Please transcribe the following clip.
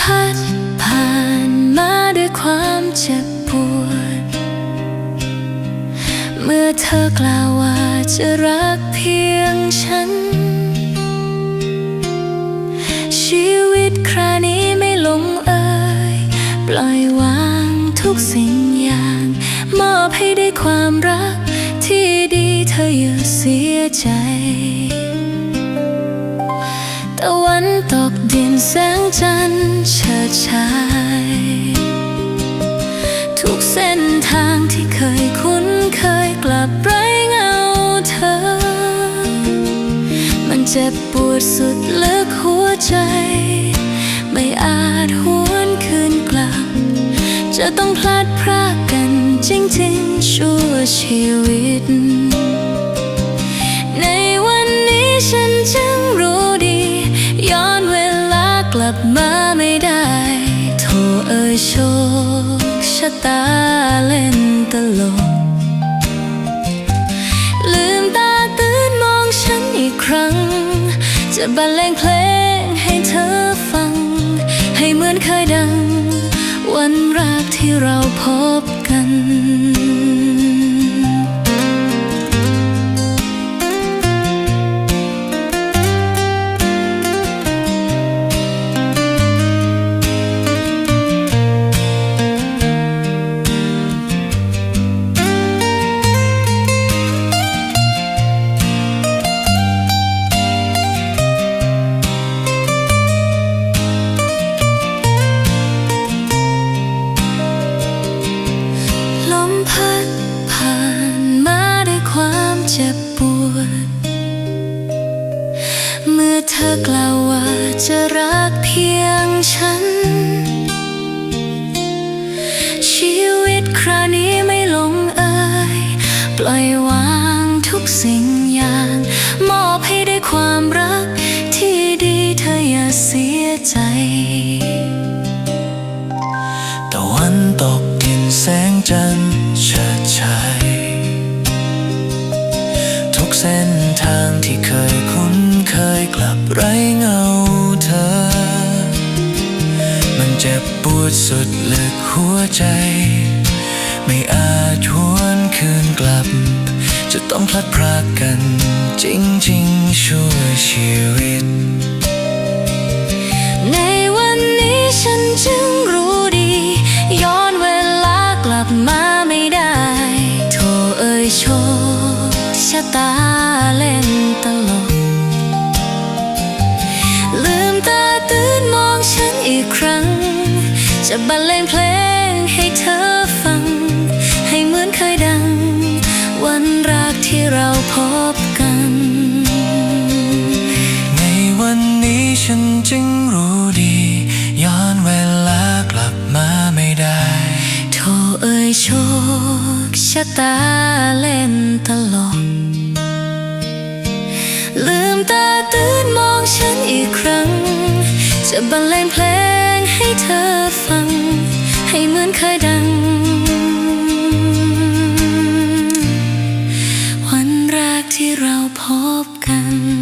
พัดผ่านมาด้วยความเจ็บปวด เมื่อเธอกล่าวว่าจะรักเพียงฉัน ชีวิตครานี้ไม่ลงเอยปล่อยวางทุกสิ่งอย่าง มอบให้ได้ความรักที่ดีเธออย่าเสียใจ ดินแสงจันทร์เฉิดฉาย ทุกเส้นทางที่เคยคุ้นเคยกลับไร้เงาเธอ มันเจ็บปวดสุดลึกหัวใจ ไม่อาจหวนคืนกลับ จะต้องพลัดพรากกันจริงๆชั่วชีวิตะตาเล่นตลก ลืมตาตื่นมองฉันอีกครั้ง จะบรรเลงเพลงให้เธอฟัง ให้เหมือนเคยดัง วันแรกที่เราพบกัน เธอกล่าวว่าจะรักเพียงฉัน ชีวิตคราวนี้ไม่ลงเอยปล่อยวางทุกสิ่งอย่าง มอบให้ได้ความรักที่ดีเธออย่าเสียใจตะวันตกดินแสงจันทร์เฉิดฉายทุกเส้นทางที่เคย มันเจ็บปวดสุดลึกหัวใจ ไม่อาจหวนคืนกลับ จะต้องพลัดพรากกัน จริงๆชั่วชีวิต จะบรรเลงเพลงให้เธอฟัง ให้เหมือนเคยดัง วันแรกที่เราพบกัน ในวันนี้ฉันจึงรู้ดี ย้อนเวลากลับมาไม่ได้โทเอ่ยโชคชะตาเล่นตลกลืมตาตื่นมองฉันอีกครั้ง จะบรรเลงเพลงให้เธอ ให้เหมือนเคยดัง วันแรกที่เราพบกัน